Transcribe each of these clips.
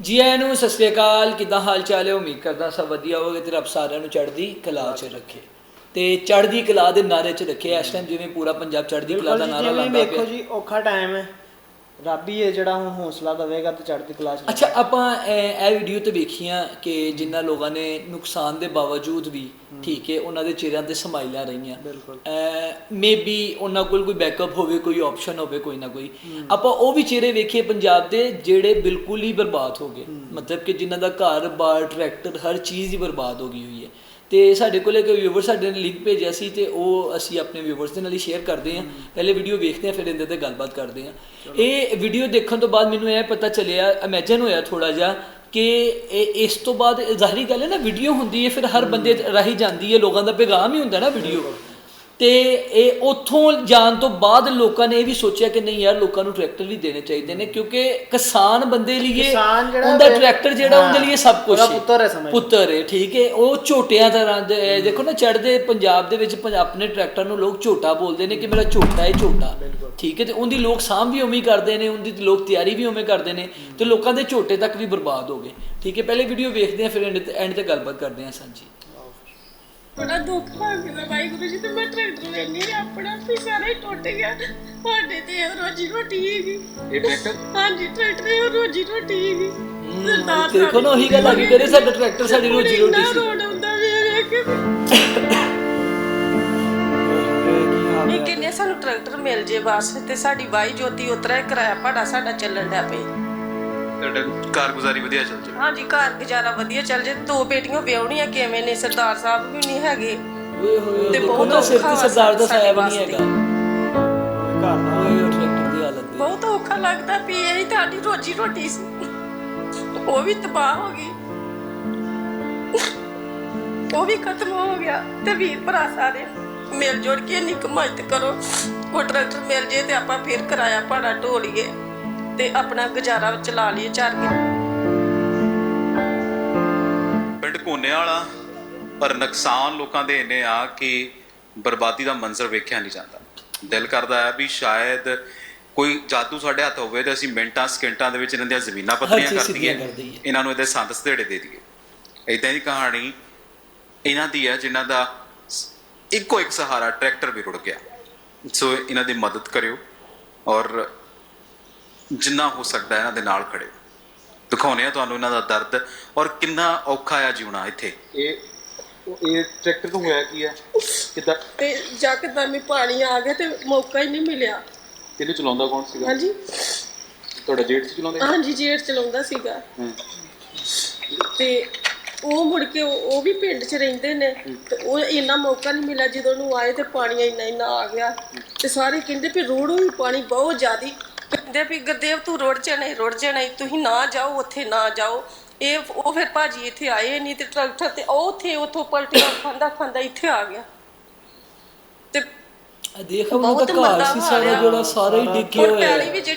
ਜੀ ਆਇਆਂ ਨੂੰ ਸਤਿ ਸ੍ਰੀ ਅਕਾਲ ਕਿਦਾਂ ਹਾਲ ਚਾਲ ਹੈ? ਉਮੀਦ ਕਰਦਾ ਸਭ ਵਧੀਆ ਹੋਵੇਗਾ ਤੇ ਰੱਬ ਸਾਰਿਆਂ ਨੂੰ ਚੜ੍ਹਦੀ ਕਲਾ 'ਚ ਰੱਖੇ। ਤੇ ਚੜ੍ਹਦੀ ਕਲਾ ਦੇ ਨਾਰੇ 'ਚ ਰੱਖੇ ਇਸ ਟਾਈਮ ਜਿਵੇਂ ਪੂਰਾ ਪੰਜਾਬ ਚੜ੍ਹਦੀ ਕਲਾ ਦਾ ਨਾਰਾ ਲਾਉਂਦਾ ਪਿਆ। ਜੀ ਔਖਾ ਟਾਈਮ ਹੈ। ਰੱਬ ਹੀ ਹੈ ਜਿਹੜਾ ਹੁਣ ਹੌਸਲਾ ਦੇਵੇਗਾ ਤੇ ਚੜ੍ਹਦੀ ਕਲਾ ਚ ਅੱਛਾ ਆਪਾਂ ਇਹ ਵੀਡੀਓ ਤੇ ਵੇਖੀਆਂ ਕਿ ਜਿਨ੍ਹਾਂ ਲੋਕਾਂ ਨੇ ਨੁਕਸਾਨ ਦੇ ਬਾਵਜੂਦ ਵੀ ਠੀਕ ਹੈ ਉਹਨਾਂ ਦੇ ਚਿਹਰਿਆਂ ਤੇ ਸਮਾਈਲਾਂ ਰਹੀਆਂ। ਮੇਬੀ ਉਹਨਾਂ ਕੋਲ ਕੋਈ ਬੈਕਅਪ ਹੋਵੇ ਕੋਈ ਆਪਸ਼ਨ ਹੋਵੇ ਕੋਈ ਨਾ ਕੋਈ। ਆਪਾਂ ਉਹ ਵੀ ਚਿਹਰੇ ਵੇਖੀਏ ਪੰਜਾਬ ਦੇ ਜਿਹੜੇ ਬਿਲਕੁਲ ਹੀ ਬਰਬਾਦ ਹੋ ਗਏ। ਮਤਲਬ ਕਿ ਜਿਨ੍ਹਾਂ ਦਾ ਘਰ ਬਾਰ ਟਰੈਕਟਰ ਹਰ ਚੀਜ਼ ਹੀ ਬਰਬਾਦ ਹੋ ਗਈ ਹੋਈ ਹੈ। ਤੇ ਸਾਡੇ ਕੋਲ ਇੱਕ ਵਿਊਵਰ ਸਾਡੇ ਨੇ ਲਿੰਕ ਭੇਜਿਆ ਸੀ ਤੇ ਉਹ ਅਸੀਂ ਆਪਣੇ ਵਿਊਵਰਸ ਦੇ ਨਾਲ ਹੀ ਸ਼ੇਅਰ ਕਰਦੇ ਹਾਂ। ਪਹਿਲੇ ਵੀਡੀਓ ਵੇਖਦੇ ਹਾਂ ਫਿਰ ਇਹਦੇ ਤੇ ਗੱਲਬਾਤ ਕਰਦੇ ਹਾਂ। ਇਹ ਵੀਡੀਓ ਦੇਖਣ ਤੋਂ ਬਾਅਦ ਮੈਨੂੰ ਇਹ ਪਤਾ ਚੱਲਿਆ ਇਮੇਜਿਨ ਹੋਇਆ ਥੋੜਾ ਜਿਹਾ ਕਿ ਇਹ ਇਸ ਤੋਂ ਬਾਅਦ ਜ਼ਾਹਰੀ ਗੱਲ ਹੈ ਨਾ ਵੀਡੀਓ ਹੁੰਦੀ ਹੈ ਫਿਰ ਹਰ ਬੰਦੇ ਰਾਹੀਂ ਜਾਂਦੀ ਹੈ ਲੋਕਾਂ ਦਾ ਪੈਗਾਮ ਹੀ ਹੁੰਦਾ ਨਾ ਵੀਡੀਓ ਤੇ ਇਹ ਉੱਥੋਂ ਜਾਣ ਤੋਂ ਬਾਅਦ ਲੋਕਾਂ ਨੇ ਇਹ ਵੀ ਸੋਚਿਆ ਕਿ ਨਹੀਂ ਯਾਰ ਲੋਕਾਂ ਨੂੰ ਟਰੈਕਟਰ ਵੀ ਦੇਣੇ ਚਾਹੀਦੇ ਨੇ ਕਿਉਂਕਿ ਕਿਸਾਨ ਬੰਦੇ ਲਈ ਉਹਦਾ ਟਰੈਕਟਰ ਜਿਹੜਾ ਉਹਦੇ ਲਈ ਸਭ ਕੁਝ ਉਹਦਾ ਪੁੱਤਰ ਹੈ ਸਮਝ। ਪੁੱਤਰ ਹੈ ਠੀਕ ਹੈ ਉਹ ਝੋਟਿਆਂ ਤਰ੍ਹਾਂ ਦੇ ਦੇਖੋ ਨਾ ਚੜਦੇ ਪੰਜਾਬ ਦੇ ਵਿੱਚ ਆਪਣੇ ਟਰੈਕਟਰ ਨੂੰ ਲੋਕ ਝੋਟਾ ਬੋਲਦੇ ਨੇ ਕਿ ਮੇਰਾ ਝੋਟਾ ਹੈ ਝੋਟਾ। ਠੀਕ ਹੈ ਤੇ ਉਹਦੀ ਲੋਕ ਸਾਂਭ ਵੀ ਉਵੇਂ ਹੀ ਕਰਦੇ ਨੇ ਉਹਦੀ ਲੋਕ ਤਿਆਰੀ ਵੀ ਉਵੇਂ ਕਰਦੇ ਨੇ ਤੇ ਲੋਕਾਂ ਦੇ ਝੋਟੇ ਤੱਕ ਵੀ ਬਰਬਾਦ ਹੋ ਗਏ। ਠੀਕ ਹੈ ਪਹਿਲੇ ਵੀਡੀਓ ਵੇਖਦੇ ਹਾਂ ਫਿਰ ਐਂਡ ਤੇ ਗੱਲਬਾਤ ਕਰਦੇ ਹਾਂ ਸਾਂਝੀ। ਬੜਾ ਦੁੱਖ ਲੱਗਦਾ ਵਾਹਿਗੁਰੂ ਜੀ ਤੇ ਮੈਂ ਟਰੈਕਟਰ ਲੈਣੀ ਰਿਹਾ ਆਪਣਾ ਵੀ ਸਾਰਾ ਹੀ ਟੁੱਟ ਗਿਆ। ਸਾਡੇ ਤੇ ਇਹ ਰੋਜੀ ਰੋਟੀ ਹੈਗੀ ਇਹ ਟਰੈਕਟਰ? ਹਾਂਜੀ ਟਰੈਕਟਰ ਇਹ ਰੋਜੀ ਰੋਟੀ ਹੈਗੀ ਸਰਦਾਰ ਦੇਖੋ ਨਾ ਉਹੀ ਗੱਲ ਆ ਗਈ ਕਰੇ ਸਾਡਾ ਟਰੈਕਟਰ ਸਾਡੀ ਰੋਜੀ ਰੋਟੀ ਸੀ। ਰੋਣ ਆਉਂਦਾ ਵੇਖ ਕੇ। ਨਹੀਂ ਕਿੰਨੇ ਸਾਨੂੰ ਟਰੈਕਟਰ ਮਿਲ ਜੇ ਬਸ ਤੇ ਸਾਡੀ ਬਾਈ ਜੋਤੀ ਉਤਰਾ ਕਿਰਾਇਆ ਭਾੜਾ ਸਾਡਾ ਚੱਲਣ ਡਿਆ ਪਈ ਤੁਹਾਡਾ ਕਾਰਗੁਜ਼ਾਰੀ ਵਧੀਆ ਚੱਲ ਜਾਵੇ। ਹਾਂਜੀ ਘਰ ਗੁਜ਼ਾਰਾ ਵਧੀਆ ਚੱਲ ਜੇ ਦੋ ਬੇਟੀਆਂ ਵਿਆਹਣੀਆਂ ਕਿਵੇਂ ਨੇ? ਸਰਦਾਰ ਸਾਹਿਬ ਵੀ ਨਹੀਂ ਹੈਗੇ। ਤੇ ਬਹੁਤ ਸਿਰ ਔਖਾ ਤੇ ਸਰਦਾਰ ਦਾ ਸਾਡੇ ਸਾਇਆ ਵੀ ਨਹੀਂ ਵਾਸਤੇ। ਹੈਗਾ। ਘਰ ਦਾ ਓਏ ਉਹ ਟਰੈਕਟਰ ਦੀ ਹਾਲਤ। ਬਹੁਤ ਔਖਾ ਲੱਗਦਾ ਵੀ ਇਹ ਤੁਹਾਡੀ ਰੋਜੀ ਰੋਟੀ ਸੀ। ਉਹ ਵੀ ਤਬਾਹ ਹੋ ਗਈ। ਉਹ ਵੀ ਖਤਮ ਹੋ ਗਿਆ। ਤੇ ਵੀਰ ਭਰਾ ਸਾਰੇ ਮਿਲ ਜੁਲ ਕੇ ਇੰਨੀ ਕਮਾਈ ਕਰੋ। ਉਹ ਟਰੈਕਟਰ ਮਿਲ ਜੇ ਤੇ ਆਪਾਂ ਫਿਰ ਕਿਰਾਇਆ ਭਾੜਾ ਢੋਲੀਏ। ਤੇ ਆਪਣਾ ਗੁਜ਼ਾਰਾ ਚਲਾ ਲਈਏ ਚਾਰ ਕੇ ਪਿੰਡ ਕੋਨੇ ਵਾਲਾ ਪਰ ਨੁਕਸਾਨ ਲੋਕਾਂ ਦੇ ਇੰਨੇ ਆ ਕਿ ਬਰਬਾਦੀ ਦਾ ਮੰਜ਼ਰ ਵੇਖਿਆ ਨਹੀਂ ਜਾਂਦਾ। ਦਿਲ ਕਰਦਾ ਹੈ ਵੀ ਸ਼ਾਇਦ ਕੋਈ ਜਾਦੂ ਸਾਡੇ ਹੱਥ ਹੋਵੇ ਤੇ ਅਸੀਂ ਮਿੰਟਾਂ ਸਕਿੰਟਾਂ ਦੇ ਵਿੱਚ ਇਹਨਾਂ ਦੀਆਂ ਜ਼ਮੀਨਾਂ ਪੱਧਰੀਆਂ ਚੀਜ਼ ਕਰ ਦਈਏ। ਇਹਨਾਂ ਨੂੰ ਇਹਦੇ ਸੰਦ ਸਧੇੜੇ ਦੇ ਦਈਏ। ਇਦਾਂ ਦੀ ਕਹਾਣੀ ਇਹਨਾਂ ਦੀ ਹੈ ਜਿਨ੍ਹਾਂ ਦਾ ਇੱਕੋ ਇੱਕ ਸਹਾਰਾ ਟਰੈਕਟਰ ਵੀ ਰੁੜ ਗਿਆ। ਸੋ ਇਹਨਾਂ ਦੀ ਮਦਦ ਕਰਿਓ ਔਰ ਜਿੰਨਾ ਹੋ ਸਕਦਾ ਇਹਨਾਂ ਦੇ ਨਾਲ ਖੜੇ। ਦਿਖਾਉਨੇ ਆ ਤੁਹਾਨੂੰ ਇਹਨਾਂ ਦਾ ਦਰਦ ਔਰ ਕਿੰਨਾ ਔਖਾ ਆ ਜਿਉਣਾ ਇੱਥੇ। ਇਹ ਇਹ ਟਰੈਕਟਰ ਤੋਂ ਹੋਇਆ ਕੀ ਹੈ ਕਿਦਾਂ? ਤੇ ਜੱਕਦਮ ਹੀ ਪਾਣੀ ਆ ਗਿਆ ਤੇ ਮੌਕਾ ਹੀ ਨਹੀਂ ਮਿਲਿਆ। ਕਿਹਨੇ ਚਲਾਉਂਦਾ ਕੌਣ ਸੀਗਾ? ਹਾਂਜੀ। ਤੁਹਾਡਾ ਜੇਠ ਸੀ ਚਲਾਉਂਦੇ? ਹਾਂਜੀ ਜੇਠ ਚਲਾਉਂਦਾ ਸੀਗਾ। ਹੂੰ। ਤੇ ਉਹ ਮੁੜ ਕੇ ਉਹ ਉਹ ਵੀ ਪਿੰਡ 'ਚ ਰਹਿੰਦੇ ਨੇ। ਤੇ ਉਹ ਇੰਨਾ ਮੌਕਾ ਨਹੀਂ ਮਿਲਿਆ ਜਦੋਂ ਨੂੰ ਆਏ ਤੇ ਪਾਣੀ ਇੰਨਾ ਇੰਨਾ ਆ ਗਿਆ। ਤੇ ਸਾਰੇ ਕਹਿੰਦੇ ਵੀ ਰੋੜੋ ਵੀ ਪਾਣੀ ਬਹੁਤ ਜ਼ਿਆਦੀ। ਕਹਿੰਦੇ ਵੀ ਗੁਰਦੇਵ ਤੂੰ ਰੁੜ ਜਾਣਾ ਈ, ਰੁੜ ਜਾਣਾ ਈ, ਤੁਸੀਂ ਨਾ ਜਾਓ ਉੱਥੇ ਨਾ ਜਾਓ। ਇਹ ਉਹ ਫਿਰ ਭਾਜੀ ਇੱਥੇ ਆਏ ਨਹੀਂ ਤੇ ਟਰੈਕਟਰ ਤੇ ਉਹ ਉੱਥੇ ਉੱਥੋਂ ਪਲਟੀਆਂ ਖਾਂਦਾ ਖਾਂਦਾ ਇੱਥੇ ਆ ਗਿਆ। ਤੇ ਆ ਦੇਖ ਉਹਨਾਂ ਬਹੁਤ ਦਾ ਮੰਦਾ ਘਰ ਸੀ ਹਾਲ ਸਾਰਾ ਆ। ਜਿਹੜਾ ਸਾਰਾ ਹੀ ਡਿੱਗੇ ਹੁਣ ਹੋਇਆ। ਪੈਲੀ ਵੀ ਜਿ-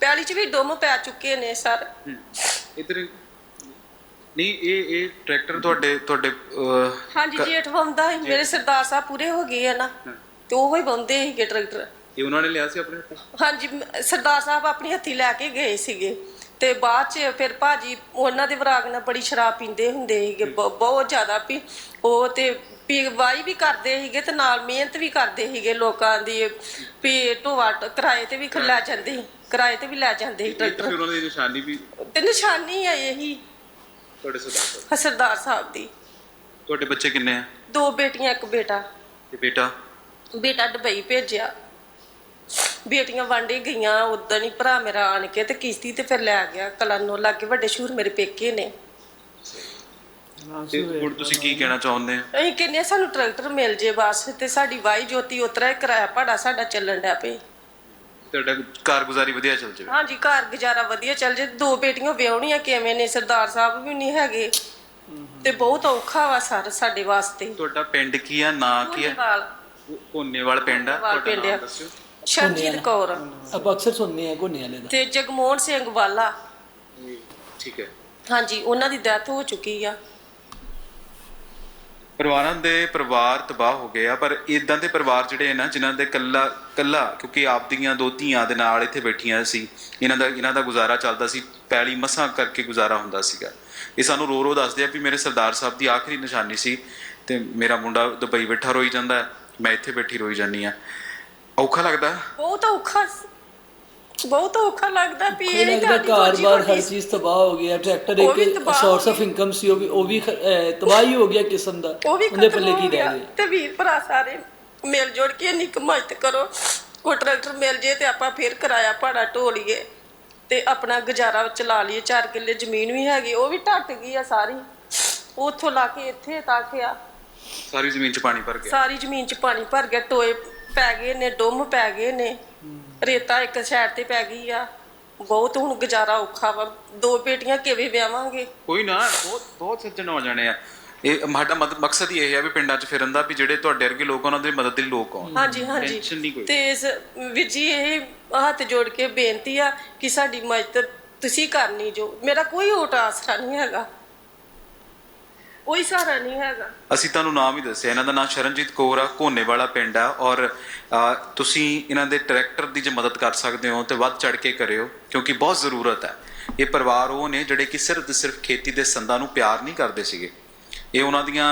ਪੈਲੀ 'ਚ ਵੀ ਡੁੰਮ ਪੈ ਚੁੱਕੇ ਨੇ ਸਰ। ਇਧਰ ਨਹੀਂ ਇਹ ਇਹ ਟਰੈਕਟਰ ਤੁਹਾਡੇ ਤੁਹਾਡੇ ਅਹ, ਹਾਂਜੀ ਜੇਠ ਬੰਦਾ ਮੇਰੇ ਸਰਦਾਰ ਸਾਹਿਬ ਪੂਰੇ ਹੋ ਗਏ ਆ ਨਾ। ਤੇ ਉਹ ਹੀ ਬੰਦੇ ਸੀਗੇ ਟਰੈਕਟਰ। ਇਹ ਉਹਨਾਂ ਨੇ ਲਿਆ ਸੀ ਆਪਣੇ ਹੱਥ? ਹਾਂਜੀ ਮ- ਸਰਦਾਰ ਸਾਹਿਬ ਆਪਣੀ ਹੱਥੀ ਲੈ ਕੇ ਗਏ ਸੀਗੇ। ਤੇ ਬਾਅਦ ਚ ਫਿਰ ਭਾਜੀ ਉਹਨਾਂ ਦੇ ਵਰਾਗ ਨਾਲ ਬੜੀ ਸ਼ਰਾਬ ਪੀਂਦੇ ਹੁੰਦੇ ਸੀਗੇ ਬ- ਬਹੁਤ ਜ਼ਿਆਦਾ ਪੀ ਉਹ ਤੇ ਪੀਵਾਈ ਵੀ ਕਰਦੇ ਸੀਗੇ ਤੇ ਨਾਲ ਮਿਹਨਤ ਵੀ ਕਰਦੇ ਸੀਗੇ ਲੋਕਾਂ ਦੀ। ਵੀ ਢੋਆ ਕਿਰਾਏ ਤੇ ਵੀ ਖ- ਲੈ ਜਾਂਦੇ ਸੀ ਕਿਰਾਏ ਤੇ ਵੀ ਲੈ ਜਾਂਦੇ ਸੀ ਇਹ ਟਰੈਕਟਰ। ਉਹਨਾਂ ਦੀ ਨਿਸ਼ਾਨੀ ਵੀ ਤੇ ਨਿਸ਼ਾਨੀ ਹੈ ਇਹੀ। ਤੁਹਾਡੇ ਸਰਦਾਰ ਸਾਹਿਬ ਸਰਦਾਰ ਸਾਹਿਬ ਦੀ। ਤੁਹਾਡੇ ਬੱਚੇ ਕਿੰਨੇ ਆ? ਦੋ ਬੇਟੀਆਂ ਇੱਕ ਬੇਟਾ। ਤੇ ਬੇਟਾ? ਬੇਟਾ ਦੁਬਈ ਭੇਜਿਆ। ਬੇਟੀਆਂ ਵਾਂਡੇ ਗਈਆਂ ਉਦੋਂ ਹੀ ਭਰਾ ਮੇਰਾ ਆਣ ਕੇ ਤੇ ਕਿਸ਼ਤੀ ਤੇ ਫਿਰ ਲੈ ਗਿਆ। ਕਲਾਨੋ ਲਾਗੇ ਵੱਡੇ ਸ਼ੂਰ ਮੇਰੇ ਪੇਕੇ ਨੇ। ਤੇ ਹੁਣ ਤੁਸੀਂ ਕੀ ਕਹਿਣਾ ਚਾਹੁੰਦੇ ਆ ਅਸੀਂ ਕਹਿੰਦੇ ਹਾਂ ਸਾਨੂੰ ਟਰੈਕਟਰ ਮਿਲ ਜੇ ਬਸ ਤੇ ਸਾਡੀ ਵਾਈ ਜੋਤੀ ਉਤਰਾ ਕਿਰਾਇਆ ਭਾੜਾ ਸਾਡਾ ਚੱਲਣ ਡਿਆ ਪਏ ਤੁਹਾਡਾ ਕਾਰਗੁਜ਼ਾਰੀ ਵਧੀਆ ਚੱਲ ਜਾਵੇ। ਹਾਂਜੀ ਘਰ ਗੁਜ਼ਾਰਾ ਵਧੀਆ ਚੱਲ ਜੇ। ਦੋ ਬੇਟੀਆਂ ਵਿਆਹਣੀਆਂ ਕਿਵੇਂ ਨੇ ਸਰਦਾਰ ਸਾਹਿਬ ਵੀ ਨਹੀਂ ਹੈਗੇ। ਤੇ ਬਹੁਤ ਔਖਾ ਵਾ ਸਰ ਸਾਡੇ ਵਾਸਤੇ। ਤੁਹਾਡਾ ਪਿੰਡ ਕੀ ਆ ਨਾਂ ਕੀ ਆ? ਕੋਨੇਵਾਲ ਪਿੰਡ ਆ। ਤੁਹਾਡਾ ਪਿੰਡ ਨਾਮ ਆ। ਦੱਸਿਓ। ਸ਼ਰਜੀਤ ਕੌਰ। ਆਪਾਂ ਅਕਸਰ ਸੁਣਨੇ ਆ ਘੋਨੇ ਵਾਲੇ ਦਾ ਤੇ ਜਗਮੋਹਨ ਸਿੰਘ ਵਾਲਾ। ਠੀਕ ਹੈ। ਹਾਂਜੀ ਉਹਨਾਂ ਦੀ ਡੈਥ ਹੋ ਚੁੱਕੀ ਆ। ਪਰਿਵਾਰਾਂ ਦੇ ਪਰਿਵਾਰ ਤਬਾਹ ਹੋ ਗਏ ਆ ਪਰ ਇਦਾਂ ਦੇ ਪਰਿਵਾਰ ਜਿਹੜੇ ਆ ਨਾ ਜਿਨ੍ਹਾਂ ਦੇ ਕੱਲਾ ਕੱਲਾ ਕਿਉਂਕਿ ਆਪਦੀਆਂ ਦੋ ਧੀਆਂ ਦੇ ਨਾਲ ਇੱਥੇ ਬੈਠੀਆਂ ਸੀ ਇਹਨਾਂ ਦਾ ਇਹਨਾਂ ਦਾ ਗੁਜ਼ਾਰਾ ਚੱਲਦਾ ਸੀ ਪੈਲੀ ਮਸਾਂ ਕਰਕੇ ਗੁਜ਼ਾਰਾ ਹੁੰਦਾ ਸੀਗਾ। ਇਹ ਸਾਨੂੰ ਰੋ ਰੋ ਦੱਸਦੇ ਆ ਵੀ ਮੇਰੇ ਸਰਦਾਰ ਸਾਹਿਬ ਦੀ ਆਖਰੀ ਨਿਸ਼ਾਨੀ ਸੀ ਤੇ ਮੇਰਾ ਮੁੰਡਾ ਦੁਬਈ ਬੈਠਾ ਰੋਈ ਜਾਂਦਾ ਹੈ, ਮੈਂ ਇੱਥੇ ਬੈਠੀ ਰੋਈ ਜਾਂਦੀ ਆ। ਔਖਾ ਲੱਗਦਾ? ਬਹੁਤ ਔਖਾ। ਬਹੁਤ ਔਖਾ ਲੱਗਦਾ ਵੀ ਇਹ ਇਹ ਲੱਗਦਾ ਘਰ-ਬਾਰ ਹਰ ਚੀਜ਼ ਤਬਾਹ ਹੋ ਗਿਆ ਟਰੈਕਟਰ ਉਹ ਵੀ ਇੱਕ ਤਬਾਹ ਸੋਰਸ ਆਫ ਇਨਕਮ ਸੀ ਉਹ ਵੀ ਉਹ ਵੀ ਖ- ਅਹ, ਤਬਾਹ ਹੀ ਹੋ ਗਿਆ ਕਿਸਮ ਦਾ। ਉਹ ਵੀ ਉਹਦੇ ਖਤਮ ਪੱਲੇ ਹੋ ਕੀ ਗਿਆ ਰਹਿ ਤੇ ਵੀਰ ਭਰਾ ਸਾਰੇ ਮਿਲ ਜੁਲ ਕੇ ਇੰਨੀ ਕੁ ਮਦਦ ਕਰੋ ਕੋਈ ਟਰੈਕਟਰ ਮਿਲ ਜੇ ਤੇ ਆਪਾਂ ਫੇਰ ਕਿਰਾਇਆ ਭਾੜਾ ਢੋਲੀਏ ਤੇ ਆਪਣਾ ਗੁਜ਼ਾਰਾ ਚਲਾ ਲਈਏ 4 ਕਿੱਲੇ ਜ਼ਮੀਨ ਵੀ ਹੈਗੀ ਉਹ ਵੀ ਢੱਟ ਗਈ ਆ ਸਾਰੀ। ਉੱਥੋਂ ਲਾ ਕੇ ਇੱਥੇ ਤੱਕ ਆ। ਸਾਰੀ ਜ਼ਮੀਨ 'ਚ ਪਾਣੀ ਭਰ ਗਿਆ। ਸਾਰੀ ਜ਼ਮੀਨ 'ਚ ਪਾਣੀ ਭਰ ਗਿਆ ਟੋਏ ਪੈ ਗਏ ਨੇ ਡੁੰਮ ਪੈ ਗਏ ਨੇ। ਰੇਤਾ ਇੱਕ ਸਾਈਡ ਤੇ ਪੈ ਗਈ ਆ। ਬਹੁਤ ਹੁਣ ਗੁਜ਼ਾਰਾ ਔਖਾ ਵਾ। ਦੋ ਬੇਟੀਆਂ ਕਿਵੇਂ ਵਿਆਵਾਂਗੇ ਕੋਈ ਨਾ ਬਹੁਤ ਬਹੁਤ ਸੱਜਣ ਹੋ ਜਾਣੇ ਆ। ਇਹ ਸਾਡਾ ਮਤ- ਮਕਸਦ ਹੀ ਇਹ ਹੈ ਵੀ ਪਿੰਡਾਂ 'ਚ ਫਿਰਨ ਦਾ ਵੀ ਜਿਹੜੇ ਤੁਹਾਡੇ ਵਰਗੇ ਲੋਕ ਆ, ਉਹਨਾਂ ਦੀ ਮਦਦ ਲਈ ਲੋਕ ਆਉਣ। ਹਾਂਜੀ ਹਾਂਜੀ। ਕੋਈ। ਤੇ ਇਸ ਵੀਰ ਜੀ ਇਹ ਹੱਥ ਜੋੜ ਕੇ ਬੇਨਤੀ ਆ ਕਿ ਸਾਡੀ ਮਦਦ ਤੁਸੀਂ ਕਰਨੀ ਜੋ। ਮੇਰਾ ਕੋਈ ਓਟ ਆਸਰਾ ਨਹੀਂ ਹੈਗਾ। ਕੋਈ ਸਹਾਰਾ ਨਹੀਂ ਹੈਗਾ। ਅਸੀਂ ਤੁਹਾਨੂੰ ਨਾਮ ਹੀ ਦੱਸਿਆ ਇਹਨਾਂ ਦਾ ਨਾਮ ਸ਼ਰਨਜੀਤ ਕੌਰ ਆ ਕੋਨੇ ਵਾਲਾ ਪਿੰਡ ਆ ਔਰ ਅ, ਤੁਸੀਂ ਇਹਨਾਂ ਦੇ ਟਰੈਕਟਰ ਦੀ ਜੇ ਮਦਦ ਕਰ ਸਕਦੇ ਹੋ ਤੇ ਵੱਧ ਚੜ ਕੇ ਕਰਿਓ ਕਿਉਂਕਿ ਬਹੁਤ ਜ਼ਰੂਰਤ ਹੈ। ਇਹ ਪਰਿਵਾਰ ਉਹ ਨੇ ਜਿਹੜੇ ਕਿ ਸਿਰਫ ਤੇ ਸਿਰਫ ਖੇਤੀ ਦੇ ਸੰਦਾਂ ਨੂੰ ਪਿਆਰ ਨਹੀਂ ਕਰਦੇ ਸੀਗੇ। ਇਹ ਉਹਨਾਂ ਦੀਆਂ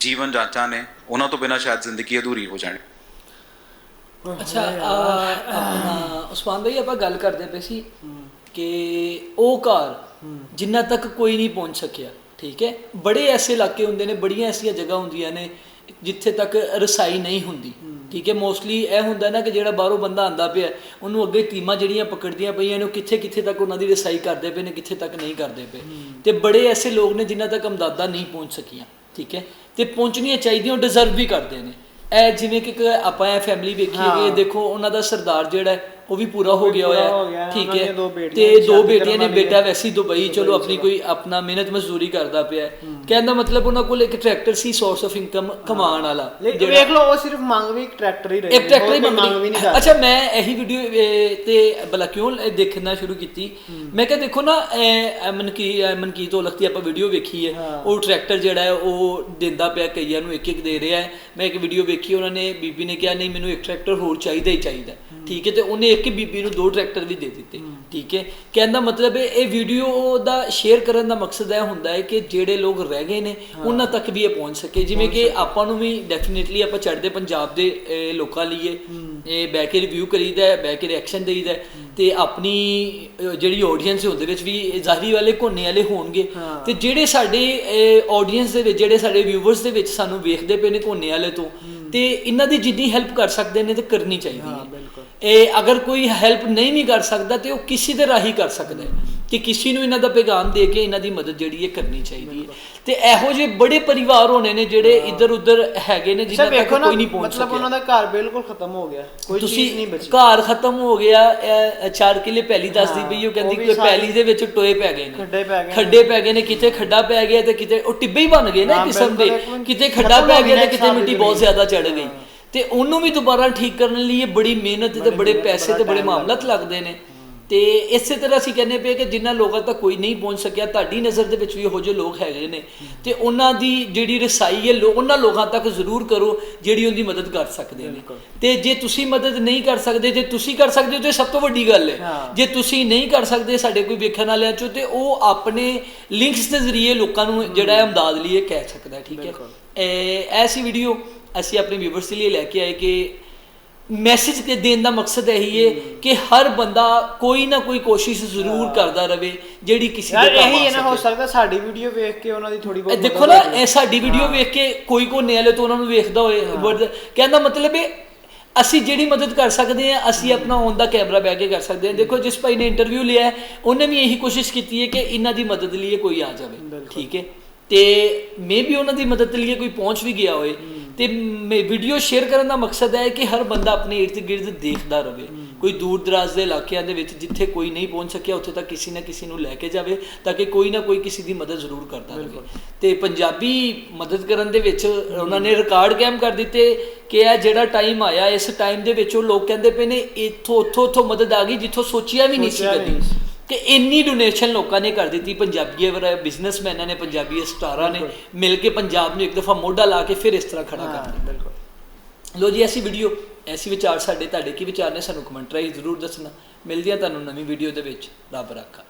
ਜੀਵਨ ਜਾਂਚਾਂ ਨੇ ਉਹਨਾਂ ਤੋਂ ਬਿਨਾਂ ਸ਼ਾਇਦ ਜ਼ਿੰਦਗੀ ਅਧੂਰੀ ਹੋ ਜਾਣੀ। ਅੱਛਾ ਆ, ਆਪਣਾ ਉਸਮਾਨ ਭਾਈ ਆਪਾਂ ਗੱਲ ਕਰਦੇ ਪਏ ਸੀ ਕਿ ਉਹ ਘਰ ਜਿੰਨਾ ਤੱਕ ਕੋਈ ਨਹੀਂ ਪਹੁੰਚ ਸਕਿਆ। ਠੀਕ ਹੈ? ਬੜੇ ਐਸੇ ਇਲਾਕੇ ਹੁੰਦੇ ਨੇ ਬੜੀਆਂ ਐਸੀਆਂ ਜਗ੍ਹਾ ਹੁੰਦੀਆਂ ਨੇ ਜਿੱਥੇ ਤੱਕ ਰਸਾਈ ਨਹੀਂ ਹੁੰਦੀ ਠੀਕ ਹੈ? ਮੋਸਟਲੀ ਇਹ ਹੁੰਦਾ ਨਾ ਕਿ ਜਿਹੜਾ ਬਾਹਰੋਂ ਬੰਦਾ ਆਂਦਾ ਪਿਆ ਉਹਨੂੰ ਅੱਗੇ ਟੀਮਾਂ ਜਿਹੜੀਆਂ ਪਕੜਦੀਆਂ ਪਈਆਂ ਨੇ ਉਹ ਕਿੱਥੇ ਕਿੱਥੇ ਤੱਕ ਉਹਨਾਂ ਦੀ ਰਸਾਈ ਕਰਦੇ ਪਏ ਨੇ ਕਿੱਥੇ ਤੱਕ ਨਹੀਂ ਕਰਦੇ ਪਏ। ਤੇ ਬੜੇ ਐਸੇ ਲੋਕ ਨੇ ਜਿਨ੍ਹਾਂ ਤੱਕ ਅਮਦਾਦਾਂ ਨਹੀਂ ਪਹੁੰਚ ਸਕੀਆਂ ਠੀਕ ਹੈ? ਤੇ ਪਹੁੰਚਣੀਆਂ ਚਾਹੀਦੀਆਂ ਉਹ ਡਿਜ਼ਰਵ ਵੀ ਕਰਦੇ ਨੇ। ਇਹ ਜਿਵੇਂ ਕਿ ਇੱਕ ਆਪਾਂ ਇਹ ਫੈਮਿਲੀ ਵੇਖੀਏ ਕਿ ਦੇਖੋ ਉਹਨਾਂ ਦਾ ਸਰਦਾਰ ਜਿਹੜਾ ਹੈ ਉਹ ਵੀ ਪੂਰਾ ਹੋ ਗਿਆ ਹੋਇਆ। ਠੀਕ ਹੈ। ਤੇ ਦੋ ਬੇਟੀਆਂ ਨੇ ਬੇਟਾ। ਵੈਸੀ ਦੁਬਈ ਚਲੋ ਆਪਣੀ ਕੋਈ ਆਪਣਾ ਮਿਹਨਤ ਮਜ਼ਦੂਰੀ ਕਰਦਾ ਪਿਆ ਹੈ। ਕਹਿਣ ਦਾ ਮਤਲਬ ਉਹਨਾਂ ਕੋਲ ਇੱਕ ਟਰੈਕਟਰ ਸੀ ਸੋਰਸ ਆਫ ਇਨਕਮ ਕਮਾਉਣ ਵਾਲਾ ਲੇਕਿਨ ਵੇਖ ਲਓ ਉਹ ਸਿਰਫ ਮੰਗ ਵੀ ਇੱਕ ਟਰੈਕਟਰ ਹੀ ਰਹੀ ਇੱਕ ਟਰੈਕਟਰ ਹੀ ਮੰਗ ਵੀ ਨਹੀਂ ਅੱਛਾ ਮੈਂ ਇਹੀ ਵੀਡੀਓ ਤੇ ਬਲਾ ਕਿਉਂ ਦੇਖਣਾ ਸ਼ੁਰੂ ਕੀਤੀ? ਮੈਂ ਕਿਹਾ ਦੇਖੋ ਨਾ ਮਨਕੀ ਮਨਕੀਤ ਔਲਖ ਦੀ ਆਪਾਂ ਵੀਡੀਓ ਵੇਖੀ ਹੈ। ਉਹ ਟਰੈਕਟਰ ਜਿਹੜਾ ਹੈ ਉਹ ਦਿੰਦਾ ਪਿਆ ਕਈਆਂ ਨੂੰ ਇੱਕ ਇੱਕ ਦੇ ਰਿਹਾ ਹੈ। ਮੈਂ ਇੱਕ ਵੀਡੀਓ ਵੇਖੀ ਉਹਨਾਂ ਨੇ ਬੀਬੀ ਨੇ ਕਿਹਾ ਨਹੀਂ ਮੈਨੂੰ ਇੱਕ ਟਰੈਕਟਰ ਹੋਰ ਚਾਹੀਦਾ ਹੀ ਚਾਹੀਦਾ। ਠੀਕ ਹੈ ਤੇ ਉਹਨੇ ਇੱਕ ਬੀਬੀ ਨੂੰ ਦੋ ਟਰੈਕਟਰ ਵੀ ਦੇ ਦਿੱਤੇ। ਠੀਕ ਹੈ ਕਹਿੰਦਾ ਮਤਲਬ ਇਹ ਵੀਡੀਓ ਦਾ ਸ਼ੇਅਰ ਕਰਨ ਦਾ ਮਕਸਦ ਇਹ ਹੁੰਦਾ ਹੈ ਕਿ ਜਿਹੜੇ ਲੋਕ ਰਹਿ ਗਏ ਨੇ ਉਹਨਾਂ ਤੱਕ ਵੀ ਇਹ ਪਹੁੰਚ ਸਕੇ। ਜਿਵੇਂ ਕਿ ਆਪਾਂ ਨੂੰ ਵੀ ਡੈਫੀਨਿਟਲੀ ਆਪਾਂ ਚੜ੍ਹਦੇ ਪੰਜਾਬ ਦੇ ਲੋਕਾਂ ਲਈ ਇਹ ਬਹਿ ਕੇ ਰਿਵਿਊ ਕਰੀਦਾ ਬਹਿ ਕੇ ਰਿਐਕਸ਼ਨ ਦੇਈਦਾ ਤੇ ਆਪਣੀ ਜਿਹੜੀ ਆਡੀਅנס ਹੈ ਉਹਦੇ ਵਿੱਚ ਵੀ ਜ਼ਾਹਰੀ ਵਾਲੇ ਕੋਨੇ ਵਾਲੇ ਹੋਣਗੇ। ਤੇ ਜਿਹੜੇ ਸਾਡੇ ਆਡੀਅנס ਦੇ ਵਿੱਚ ਜਿਹੜੇ ਸਾਡੇ ਵਿਊਵਰਸ ਦੇ ਵਿੱਚ ਸਾਨੂੰ ਵੇਖਦੇ ਪਏ ਨੇ ਕੋਨੇ ਵਾਲੇ ਤੋਂ ਤੇ ਇਹਨਾਂ ਦੀ ਜਿੰਨੀ ਹੈਲਪ ਕਰ ਸਕਦੇ ਨੇ ਤੇ ਕਰਨੀ ਚਾਹੀਦੀ ਹੈ ਇਹ ਅਗਰ ਕੋਈ ਹੈਲਪ ਨਹੀਂ ਵੀ ਕਰ ਸਕਦਾ ਤੇ ਉਹ ਕਿਸੇ ਦੇ ਰਾਹੀਂ ਕਰ ਸਕਦਾ ਹੈ ਕਿ ਕਿਸੇ ਨੂੰ ਇਹਨਾਂ ਦਾ ਪੈਗਾਮ ਦੇ ਕੇ ਇਹਨਾਂ ਦੀ ਮਦਦ ਜਿਹੜੀ ਹੈ ਕਰਨੀ ਚਾਹੀਦੀ ਹੈ। ਤੇ ਇਹੋ ਜਿਹੇ ਬੜੇ ਪਰਿਵਾਰ ਹੋਣੇ ਨੇ ਜਿਹੜੇ ਇੱਧਰ ਉੱਧਰ ਹੈਗੇ ਨੇ ਜਿਨ੍ਹਾਂ ਤੱਕ ਕੋਈ ਨਹੀਂ ਪਹੁੰਚ ਮਤਲਬ ਉਹਨਾਂ ਦਾ ਘਰ ਬਿਲਕੁਲ ਖਤਮ ਹੋ ਗਿਆ। ਕੋਈ ਚੀਜ਼ ਨਹੀਂ ਬਚੀ। ਘਰ ਖਤਮ ਹੋ ਗਿਆ ਇਹ ਚਾਰ ਕਿਲੇ ਪਹਿਲੀ ਦੱਸਦੀ ਪਈ ਉਹ ਕਹਿੰਦੀ ਕਿ ਪਹਿਲੀ ਦੇ ਵਿੱਚ ਟੋਏ ਪੈ ਗਏ ਨੇ। ਖੱਡੇ ਪੈ ਗਏ ਨੇ। ਖੱਡੇ ਪੈ ਗਏ ਨੇ ਕਿਤੇ ਖੱਡਾ ਪੈ ਗਿਆ ਤੇ ਕਿਤੇ ਉਹ ਟਿੱਬੇ ਹੀ ਬਣ ਗਏ ਨਾ ਕਿਸਮ ਦੇ। ਕਿਤੇ ਖੱਡਾ ਪੈ ਗਿਆ ਤੇ ਕਿਤੇ ਮਿੱਟੀ ਬਹੁਤ। ਜ਼ਿਆਦਾ ਚੜ ਗਈ। ਤੇ ਉਹਨੂੰ ਵੀ ਦੁਬਾਰਾ ਠੀਕ ਕਰਨ ਲਈ ਇਹ ਬੜੀ ਮਿਹਨਤ ਤੇ ਬੜੇ ਪੈਸੇ ਤੇ ਬੜੇ ਮਾਮਲਾਤ ਲੱਗਦੇ। ਨੇ। ਤੇ ਇਸੇ ਤਰ੍ਹਾਂ ਅਸੀਂ ਕਹਿੰਦੇ ਪਏ ਕਿ ਜਿਨ੍ਹਾਂ ਲੋਕਾਂ ਤੱਕ ਕੋਈ ਨਹੀਂ ਪਹੁੰਚ ਸਕਿਆ ਤੁਹਾਡੀ ਨਜ਼ਰ ਦੇ ਵਿੱਚ ਵੀ ਇਹੋ ਜਿਹੇ ਲੋਕ ਹੈਗੇ ਨੇ। ਤੇ ਉਹਨਾਂ ਦੀ ਜਿਹੜੀ ਰਸਾਈ ਹੈ ਉਹਨਾਂ ਲੋਕਾਂ ਤੱਕ ਜ਼ਰੂਰ ਕਰੋ ਜਿਹੜੀ ਉਹਦੀ ਮਦਦ ਕਰ ਸਕਦੇ ਨੇ। ਤੇ ਜੇ ਤੁਸੀਂ ਮਦਦ ਨਹੀਂ ਕਰ ਸਕਦੇ ਜੇ ਤੁਸੀਂ ਕਰ ਸਕਦੇ ਹੋ ਤੇ ਸਭ ਤੋਂ ਵੱਡੀ ਗੱਲ ਹੈ। ਜੇ ਤੁਸੀਂ ਨਹੀਂ ਕਰ ਸਕਦੇ ਸਾਡੇ ਕੋਈ ਵੇਖਣ ਵਾਲਿਆਂ ਚੋਂ ਤੇ ਉਹ ਆਪਣੇ ਲਿੰਕਸ ਦੇ ਜ਼ਰੀਏ ਲੋਕਾਂ ਨੂੰ ਜਿਹੜਾ ਹੈ। ਅਮਦਾਦ ਲਈ ਇਹ ਕਹਿ ਸਕਦਾ ਠੀਕ ਹੈ। ਐਸੀ ਵੀਡੀਓ ਅਸੀਂ ਆਪਣੇ ਵਿਊਵਰਸ ਲਈ ਲੈ ਕੇ ਆਏ ਕਿ ਮੈਸੇਜ ਕੇ ਦੇਣ ਦਾ ਮਕਸਦ ਇਹੀ ਹੈ ਕਿ ਹਰ ਬੰਦਾ ਕੋਈ ਨਾ ਕੋਈ ਕੋਸ਼ਿਸ਼ ਜ਼ਰੂਰ ਕਰਦਾ ਰਵੇ ਜਿਹੜੀ ਕਿਸੇ ਯਾਰ ਦੇ ਕੰਮ ਇਹੀ ਆ ਹੈ ਨਾ ਹੋ ਸਕੇ। ਸਕਦਾ ਸਾਡੀ ਵੀਡੀਓ ਵੇਖ ਕੇ ਉਹਨਾਂ ਦੀ ਥੋੜੀ ਇਹ ਬਹੁਤ ਦੇਖੋ ਨਾ। ਇਹ ਸਾਡੀ ਵੀਡੀਓ ਵੇਖ ਕੇ ਕੋਈ ਕੋਨੇ ਵਾਲੇ ਤੋਂ ਉਹਨਾਂ ਨੂੰ ਵੇਖਦਾ ਹੋਏ but ਕਹਿੰਦਾ ਮਤਲਬ ਇਹ ਅਸੀਂ ਜਿਹੜੀ ਮਦਦ ਕਰ ਸਕਦੇ ਹਾਂ ਅਸੀਂ ਆਪਣਾ ਔਨ ਦਾ ਕੈਮਰਾ ਬਹਿ ਕੇ ਕਰ ਸਕਦੇ ਹਾਂ। ਦੇਖੋ ਜਿਸ ਭਾਈ ਨੇ ਇੰਟਰਵਿਊ ਲਿਆ ਹੈ, ਉਹਨੇ ਵੀ ਇਹੀ ਕੋਸ਼ਿਸ਼ ਕੀਤੀ ਹੈ ਕਿ ਇਹਨਾਂ ਦੀ ਮਦਦ ਲਈ ਕੋਈ ਆ ਜਾਵੇ। ਠੀਕ ਹੈ? ਤੇ ਮੇ ਵੀ ਉਹਨਾਂ ਦੀ ਮਦਦ ਲਈ ਕੋਈ ਪਹੁੰਚ ਵੀ ਗਿਆ ਹੋਏ ਤੇ ਵੀਡੀਓ ਸ਼ੇਅਰ ਕਰਨ ਦਾ ਮਕਸਦ ਹੈ ਕਿ ਹਰ ਬੰਦਾ ਆਪਣੇ ਇਰਦ ਗਿਰਦ ਦੇਖਦਾ ਰਵੇ। ਕੋਈ ਦੂਰ ਦਰਾਜ਼ ਦੇ ਇਲਾਕਿਆਂ ਦੇ ਵਿੱਚ ਜਿੱਥੇ ਕੋਈ ਨਹੀਂ ਪਹੁੰਚ ਸਕਿਆ ਉੱਥੇ ਤੱਕ ਕਿਸੇ ਨਾ ਕਿਸੇ ਨੂੰ ਲੈ ਕੇ ਜਾਵੇ ਤਾਂ ਕਿ ਕੋਈ ਨਾ ਕੋਈ ਕਿਸੇ ਦੀ ਮਦਦ ਜ਼ਰੂਰ ਕਰਦਾ ਰਹੇ ਤੇ ਪੰਜਾਬੀ ਮਦਦ ਕਰਨ ਦੇ ਵਿੱਚ ਉਹਨਾਂ ਨੇ ਰਿਕਾਰਡ ਕਾਇਮ ਕਰ ਦਿੱਤੇ ਕਿ ਇਹ ਜਿਹੜਾ ਟਾਈਮ ਆਇਆ ਇਸ ਟਾਈਮ ਦੇ ਵਿੱਚ ਉਹ ਲੋਕ ਕਹਿੰਦੇ ਪਏ ਨੇ ਇੱਥੋਂ ਉੱਥੋਂ ਉੱਥੋਂ ਮਦਦ ਆ ਗਈ ਜਿੱਥੋਂ ਸੋਚਿਆ ਵੀ ਨਹੀਂ ਸੀ ਕਦੀ। ਕਿ ਇੰਨੀ ਡੋਨੇਸ਼ਨ ਲੋਕਾਂ ਨੇ ਕਰ ਦਿੱਤੀ ਪੰਜਾਬੀ ਬਿਜ਼ਨਸਮੈਨਾਂ ਨੇ ਪੰਜਾਬੀ ਸਟਾਰਾਂ ਨੇ ਮਿਲ ਕੇ ਪੰਜਾਬ ਨੂੰ ਇੱਕ ਦਫਾ ਮੋਢਾ ਲਾ ਕੇ ਫਿਰ ਇਸ ਤਰ੍ਹਾਂ ਖੜਾ ਕਰ ਦਿੱਤਾ ਬਿਲਕੁਲ। ਲੋ ਜੀ ਐਸੀ ਵੀਡੀਓ ਐਸੀ ਵਿਚਾਰ ਸਾਡੇ ਤੁਹਾਡੇ ਕੀ ਵਿਚਾਰ ਨੇ? ਸਾਨੂੰ ਕਮੈਂਟ ਰਾਹੀਂ ਜ਼ਰੂਰ ਦੱਸਣਾ। ਮਿਲਦੇ ਆ ਤੁਹਾਨੂੰ ਨਵੀਂ ਵੀਡੀਓ ਦੇ ਵਿੱਚ। ਰੱਬ ਰਾਖਾ।